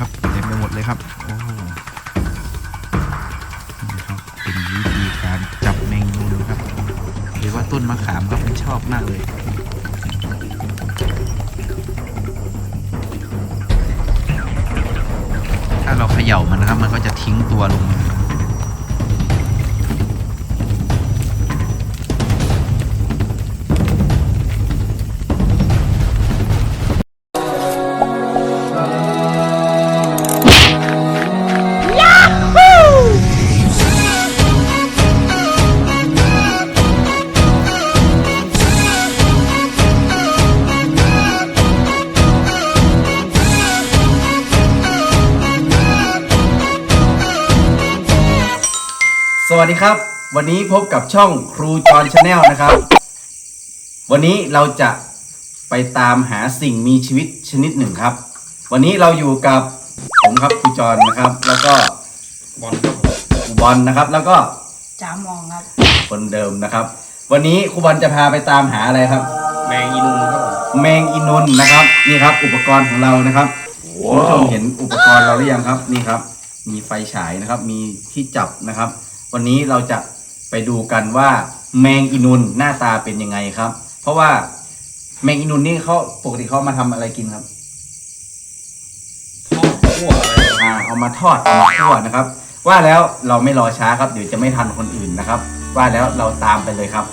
ครับเต็มไปหมดเลยครับโอ้นี่ครับเป็นวิธีการจับแมงมุมครับหรือว่าต้นมะขามครับมันชอบมากเลยถ้าเราเขย่ามันนะครับ มันก็จะทิ้งตัวลง สวัสดีครับ วันนี้พบกับช่องครูจอนชาแนลนะครับ วันนี้เราจะไปตามหาสิ่งมีชีวิตชนิดหนึ่งครับ วันนี้เราอยู่กับผมครับครูจอนนะครับ แล้วก็บอลครับครูบอลนะครับ แล้วก็จ๋ามองครับ คนเดิมนะครับ วันนี้ครูบอลจะพาไปตามหาอะไรครับ แมงอีนูนครับผมแมงอินุนนะครับ นี่ครับ อุปกรณ์ของเรานะครับคุณผู้ชมเห็นอุปกรณ์เราหรือยังครับ นี่ครับ มีไฟฉายนะครับ มีที่จับนะครับ วันนี้เราจะไปดูกันว่าแมงอินุนหน้าตาเป็นยังไงครับ เพราะว่าแมงอินุนนี่เขาปกติเขามาทำอะไรกินครับทอดคั่วอะไรครับอ่าเอามาทอดเอามาคั่วนะครับ ว่าแล้วเราไม่รอช้าครับเดี๋ยวจะไม่ทันคนอื่นนะครับ ว่าแล้วเราตามไปเลยครับ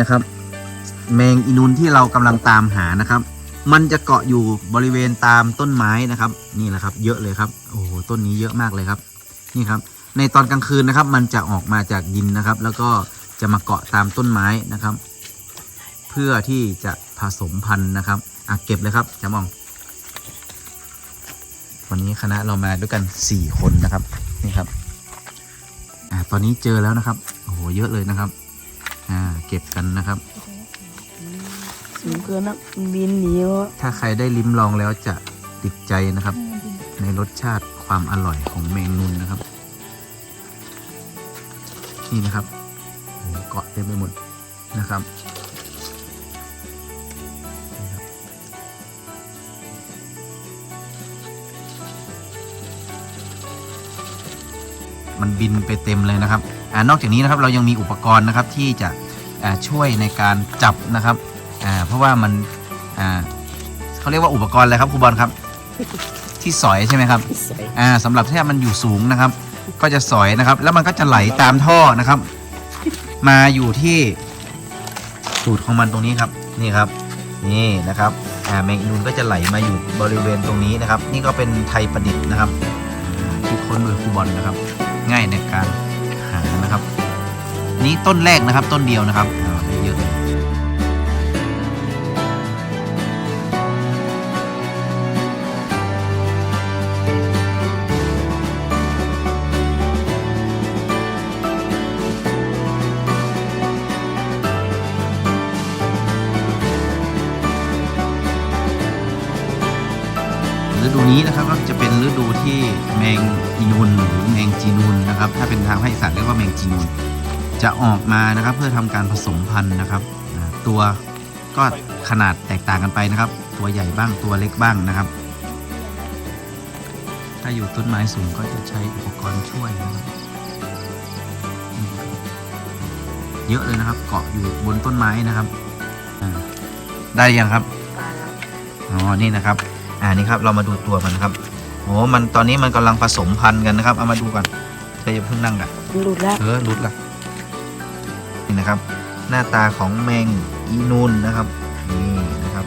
นะครับ แมงอีนูนที่เรากำลังตามหานะครับ มันจะเกาะอยู่บริเวณตามต้นไม้นะครับ นี่แหละครับ เยอะเลยครับโอ้โหต้นนี้เยอะมากเลยครับ นี่ครับ ในตอนกลางคืนนะครับ มันจะออกมาจากดินนะครับ แล้วก็จะมาเกาะตามต้นไม้นะครับ เพื่อที่จะผสมพันธุ์นะครับอะเก็บเลยครับจามอง วันนี้คณะเรามาด้วยกันสี่คนนะครับนี่ครับอ่าตอนนี้เจอแล้วนะครับโอ้โหเยอะเลยนะครับ อ่าเก็บกันนะครับ สูงเกินนะมันบินหนีวะถ้าใครได้ลิ้มลองแล้วจะติดใจนะครับ ในรสชาติความอร่อยของแมงนุนนะครับ นี่นะครับโอ้โหเกาะเต็มไปหมดนะครับนี่ครับ มันบินไปเต็มเลยนะครับ อ่านอกจากนี้นะครับเรายังมีอุปกรณ์นะครับที่จะอ่าช่วยในการจับนะครับอ่าเพราะว่ามันอ่าเขาเรียกว่าอุปกรณ์อะไรครับครูบอลครับ ที่สอยใช่ไหมครับใส่อ่าสำหรับถ้ามันอยู่สูงนะครับ ก็จะสอยนะครับ แล้วมันก็จะไหลตามท่อนะครับ มาอยู่ที่สูตรของมันตรงนี้ครับนี่ครับนี่นะครับอ่าแมงอีนูนก็จะไหลมาอยู่บริเวณตรงนี้นะครับ นี่ก็เป็นไทยประดิษฐ์นะครับอ่าคิดค้นโดยครูบอลนะครับ ง่ายในการ หานะครับ นี่ต้นแรกนะครับ ต้นเดียวนะครับอ่าได้เยอะเลย งอีนูนหรือแมงจีนูนนะครับ ถ้าเป็นทางภาคอีสานเรียกว่าแมงจีนูนจะออกมานะครับเพื่อทำการผสมพันธุ์นะครับอ่าตัวก็ขนาดแตกต่างกันไปนะครับ ตัวใหญ่บ้างตัวเล็กบ้างนะครับ ถ้าอยู่ต้นไม้สูงก็จะใช้อุปกรณ์ช่วยนะครับนี่ครับเยอะเลยนะครับ เกาะอยู่บนต้นไม้นะครับอ่าได้ยังครับตายแล้วอ๋อนี่นะครับ อ่านี่ครับเรามาดูตัวมันครับโอ้มันตอนนี้มันกำลังผสมพันธุ์กันนะครับ เอามาดูกันเธออย่าเพิ่งนั่งอะมันหลุดแล้วเออรุดละนี่นะครับ หน้าตาของแมงอีนูนนะครับนี่นะครับ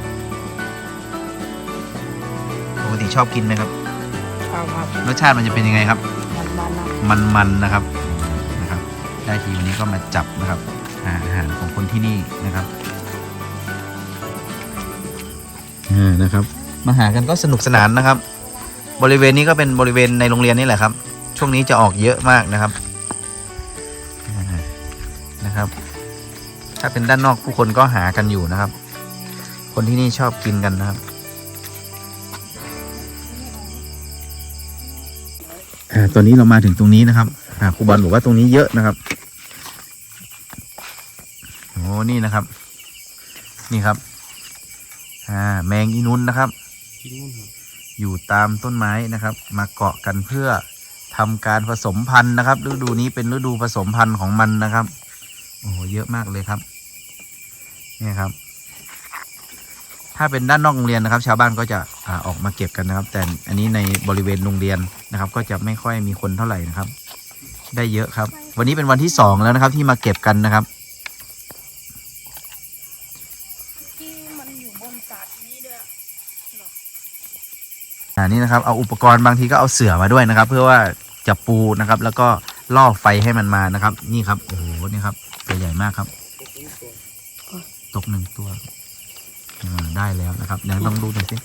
ปกติชอบกินไหมครับเอาครับรสชาติมันจะเป็นยังไงครับ มันมันนะมันๆนะครับนะครับ ได้ทีวันนี้ก็มาจับนะครับหาอาหารของคนที่นี่นะครับอ่านะครับ มาหากันก็สนุกสนานนะครับ บริเวณนี้ก็เป็นบริเวณในโรงเรียนนี่แหละครับ ช่วงนี้จะออกเยอะมากนะครับอ่านะครับ ถ้าเป็นด้านนอกผู้คนก็หากันอยู่นะครับ คนที่นี่ชอบกินกันนะครับอ่าตอนนี้เรามาถึงตรงนี้นะครับอ่าครูบอลบอกว่าตรงนี้เยอะนะครับโอ้นี่นะครับ นี่ครับ อ่า แมงอีนุนนะครับที่นู่นครับ อยู่ตามต้นไม้นะครับ มาเกาะกันเพื่อทำการผสมพันธุ์นะครับ ฤดูนี้เป็นฤดูผสมพันธุ์ของมันนะครับโอ้โหเยอะมากเลยครับนี่ครับ ถ้าเป็นด้านนอกโรงเรียนนะครับ ชาวบ้านก็จะอาออกมาเก็บกันนะครับ แต่อันนี้ในบริเวณโรงเรียนนะครับ ก็จะไม่ค่อยมีคนเท่าไหร่นะครับ ได้เยอะครับ วันนี้เป็นวันที่สองแล้วนะครับ ที่มาเก็บกันนะครับ ที่มันอยู่บนสัตว์นี้ด้วย อ่านี่นะครับเอาอุปกรณ์บางทีก็เอาเสือมาด้วยนะครับ เพื่อว่าจะปูนะครับ แล้วก็ล่อไฟให้มันมานะครับ นี่ครับโอ้โหนี่ครับตัวใหญ่มากครับ ตกหนึ่งตัวได้แล้วนะครับเดี๋ยวต้องดูหน่อยสิ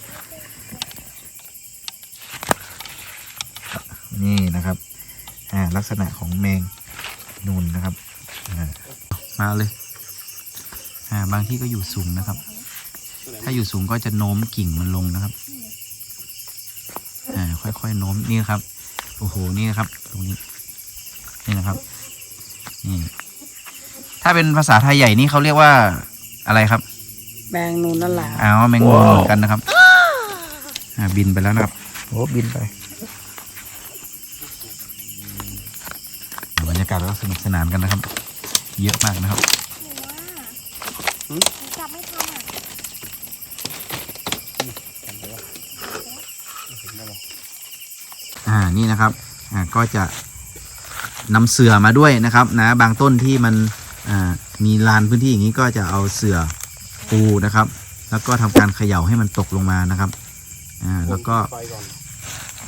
นี่นะครับอ่าลักษณะของแมงนูนนะครับมาเลยอ่าบางที่ก็อยู่สูงนะครับ ถ้าอยู่สูงก็จะโน้มกิ่งมันลงนะครับ อ่าค่อยๆโน้มนี่ครับโอ้โหนี่นะครับ ตรงนี้นี่นะครับนี่ถ้าเป็นภาษาไทยใหญ่นี่เขาเรียกว่าอะไรครับแบงนูนนั่นแหละอ้าวแมงมุมเหมือนกันนะครับอ่าบินไปแล้วนะครับโอ้บินไปบรรยากาศก็สนุกสนานกันนะครับ เยอะมากนะครับ จับไม่ทันอะ อ่านี่นะครับอ่าก็จะนำเสื่อมาด้วยนะครับนะบางต้นที่มันอ่ามีลานพื้นที่อย่างนี้ก็จะเอาเสื่อปูนะครับ แล้วก็ทำการเขย่าให้มันตกลงมานะครับอ่าแล้วก็ไฟก่อน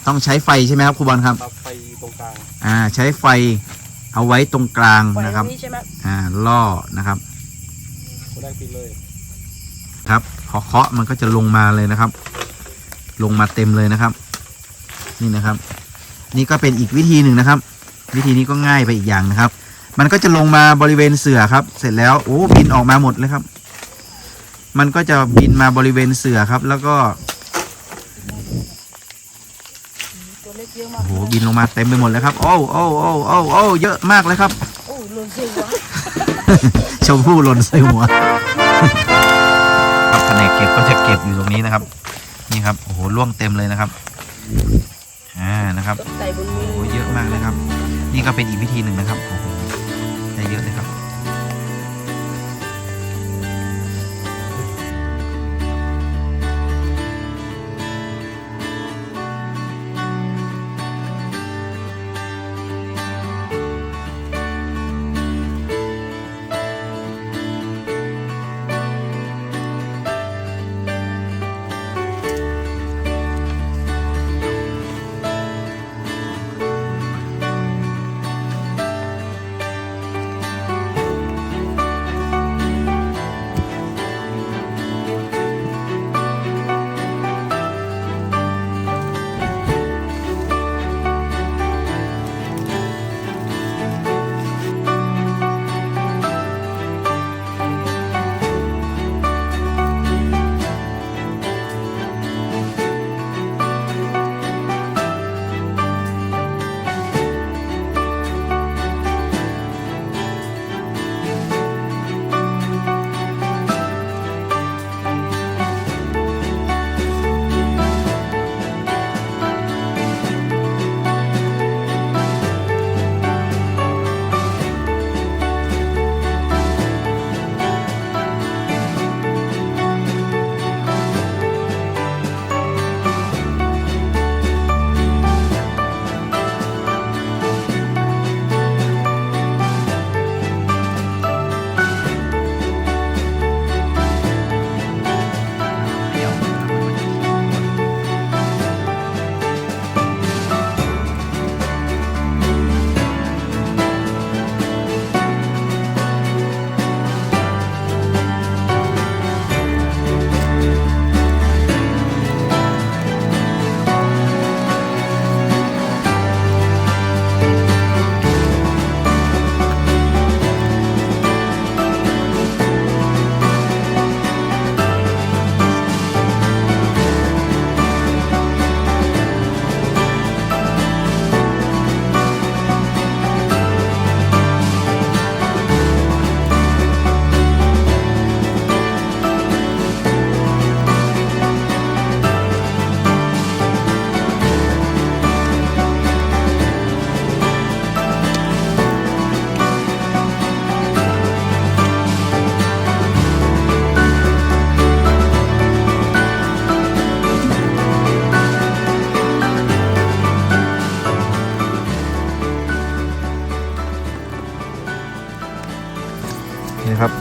ต้องใช้ไฟใช่ไหมครับครูบอลครับตับไฟตรงกลางอ่าใช้ไฟเอาไว้ตรงกลางไฟนะครับนี้ใช่ไหมอ่าล่อนะครับคนแรกปิดเลยครับพอเคาะมันก็จะลงมาเลยนะครับ ลงมาเต็มเลยนะครับ นี่นะครับ นี่ก็เป็นอีกวิธีหนึ่งนะครับ วิธีนี้ก็ง่ายไปอีกอย่างนะครับ มันก็จะลงมาบริเวณเสือครับ เสร็จแล้วโอ้บินออกมาหมดเลยครับ มันก็จะบินมาบริเวณเสือครับ แล้วก็ตัวเล็กเยอะมาโอ้กโหบินลงมาเต็มไปหมดเลยครับ โอ้โอ้โอ้โอ้โอ้เยอะมากเลยครับโอ้หล่นสิวะชมพู่หล่นใส่หัวครับแผนกเก็บก็จะเก็บอยู่ตรงนี้นะครับ นี่ครับโอ้โหล่วงเต็มเลยนะครับอ่า นะครับใส่บนมืโอ้อโหเยอะมากเลยครับ นี่ก็เป็นอีกวิธีหนึ่งนะครับโอ้โหได้เยอะเลยครับ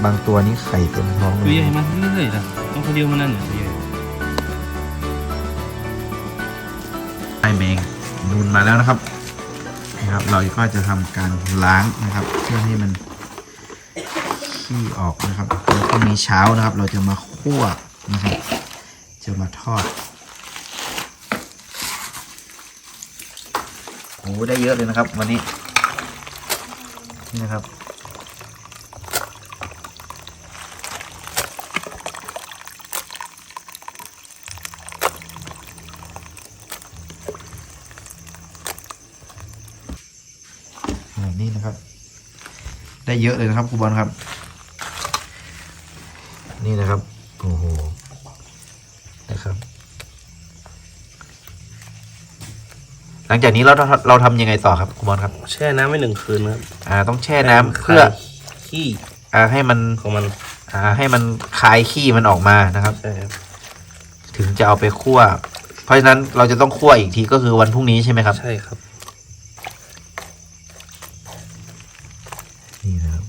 างตัวนี่ไข่เต็มท้องเลตัวยใหญ่มันเรื่อยๆนะต้องคนเดียวมันนั่นเนี่ยตัวใหญ่ไอแมงนูนมาแล้วนะครับนะครับ เราก็จะทำการล้างนะครับ เพื่อให้มันขี้ออกนะครับแล้วก็มีเช้านะครับ เราจะมาคั่วนะครับ จะมาทอดโอ้ได้เยอะเลยนะครับ วันนี้นี่นะครับ อ่านี่นะครับ ได้เยอะเลยนะครับครูบอลครับ นี่นะครับโอ้โหนะครับ หลังจากนี้เราเราทำยังไงต่อครับครูบอลครับ แช่น้ำไว้หนึ่งคืนนะครับอ่า ต้องแช่น้ำเพื่อขี้อ่าให้มันของมันอ่าให้มันคายขี้มันออกมานะครับ ใช่ครับ ถึงจะเอาไปคั่ว เพราะฉะนั้นเราจะต้องคั่วอีกทีก็คือวันพรุ่งนี้ใช่ไหมครับ ใช่ครับ นี่นะครับ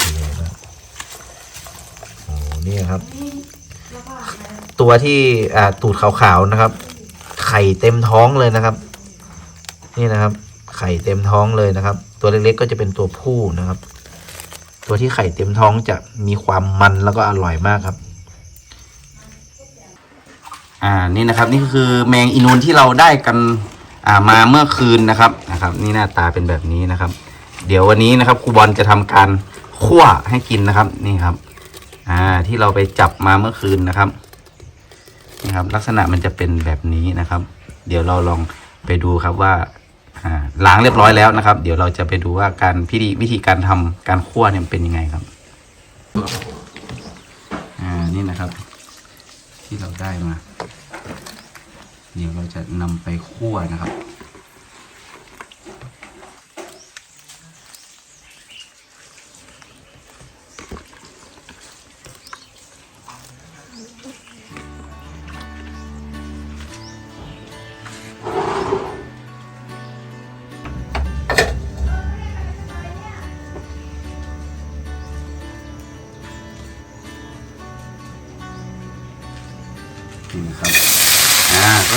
นี่นะครับโอ้ นี่ครับ ตัวที่อ่าตูดขาวๆนะครับ ไข่เต็มท้องเลยนะครับ นี่นะครับ ไข่เต็มท้องเลยนะครับ ตัวเล็กๆก็จะเป็นตัวผู้นะครับ ตัวที่ไข่เต็มท้องจะมีความมันแล้วก็อร่อยมากครับอ่านี่นะครับนี่คือแมงอีนูนที่เราได้กันอ่ามาเมื่อคืนนะครับนะครับ นี่หน้าตาเป็นแบบนี้นะครับ เดี๋ยววันนี้นะครับครูบอลจะทำการคั่วให้กินนะครับ นี่ครับ อ่าที่เราไปจับมาเมื่อคืนนะครับนี่ครับ ลักษณะมันจะเป็นแบบนี้นะครับ เดี๋ยวเราลองไปดูครับว่าอ่าล้างเรียบร้อยแล้วนะครับ เดี๋ยวเราจะไปดูว่าการพิธีวิธีการทำการคั่วเนี่ยเป็นยังไงครับอ่านี่นะครับ ที่เราได้มา เดี๋ยวเราจะนำไปคั่วนะครับ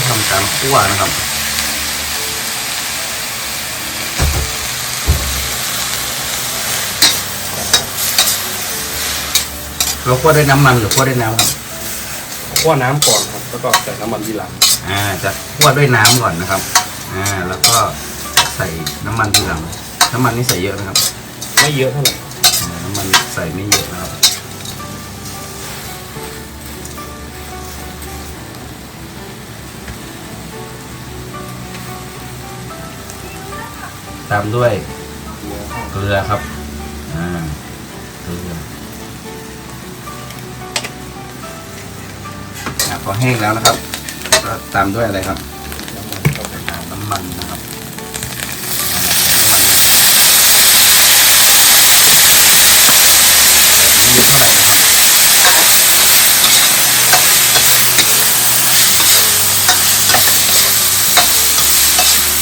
ทำการคั่วนะครับเราคั่วด้วยน้ำมันหรือคั่วด้วยน้ำครับคั่วน้ำก่อนครับแล้วก็ใส่น้ำมันทีหลังอ่าจะคั่วด้วยน้ำก่อนนะครับอ่าแล้วก็ใส่น้ำมันทีหลังน้ำมันนี่ใส่เยอะนะครับ ไม่เยอะเท่าไหร่อ่าน้ำมันใส่ไม่เยอะนะครับ ตามด้วยเกลือครับอ่าเกลือพอแห้งแล้วนะครับก็ตามด้วยอะไรครับน้ำมันนะครับไม่เยอะไรนะครับ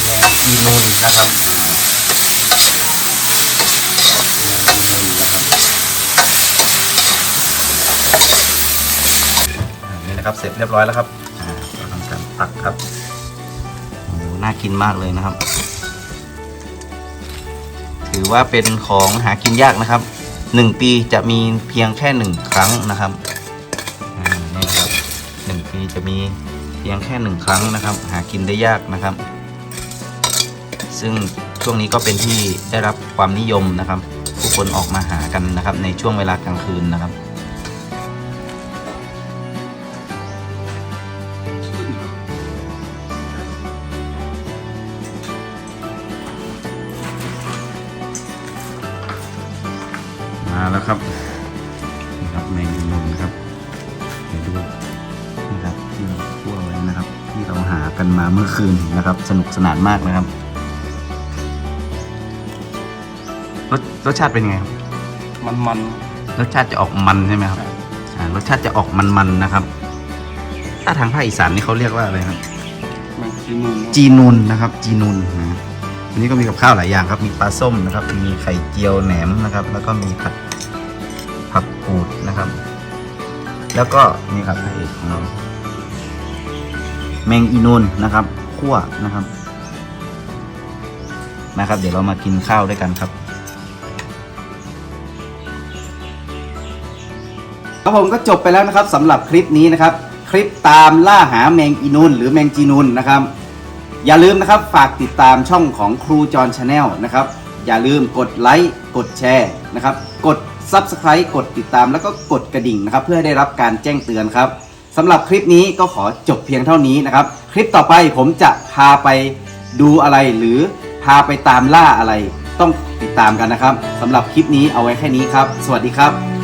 แมงอีนูนนะครับแมงอีนูนนะครับอ่า นะครับ เสร็จเรียบร้อยแล้วครับอ่าเราทำการตักครับโอ้โหน่ากินมากเลยนะครับ ถือว่าเป็นของหากินยากนะครับหนึ่งปีจะมีเพียงแค่หนึ่งครั้งนะครับอ่านี่นะครับหนึ่งปีจะมีเพียงแค่หนึ่งครั้งนะครับ หากินได้ยากนะครับ ซึ่งช่วงนี้ก็เป็นที่ได้รับความนิยมนะครับ ผู้คนออกมาหากันนะครับ ในช่วงเวลากลางคืนนะครับ มาแล้วครับนี่ครับแมงอีนูนนะครับเดี๋ยวดูนี่ครับที่เราคั่วไว้นะครับ ที่เราหากันมาเมื่อคืนนะครับ สนุกสนานมากนะครับรสรสชาติเป็นยังไงครับมันมันรสชาติจะออกมันใช่ไหมครับอ่ารสชาติจะออกมันๆนะครับ ถ้าทางภาคอีสานนี่เขาเรียกว่าอะไรครับ มันขี้นูนจีนูนนะครับ จีนูนนะจี วันนี้ก็มีกับข้าวหลายอย่างครับ มีปลาส้มนะครับ มีไข่เจียวแหนมนะครับ แล้วก็มีผัดผักกูดนะครับ แล้วก็นี่ครับพระเอกของเราแมงอีนูนนะครับคั่วนะครับนะครับ เดี๋ยวเรามากินข้าวด้วยกันครับครับผมก็จบไปแล้วนะครับสำหรับคลิปนี้นะครับ คลิปตามล่าหาแมงอีนูนหรือแมงจีนูนนะครับ อย่าลืมนะครับฝากติดตามช่องของครูจอห์นชาแนลนะครับ อย่าลืมกดไลค์กดแชร์นะครับ กด Subscribe กดติดตามแล้วก็กดกระดิ่งนะครับ เพื่อได้รับการแจ้งเตือนครับสำหรับคลิปนี้ก็ขอจบเพียงเท่านี้นะครับ คลิปต่อไปผมจะพาไปดูอะไรหรือพาไปตามล่าอะไร ต้องติดตามกันนะครับสำหรับคลิปนี้เอาไว้แค่นี้ครับ สวัสดีครับ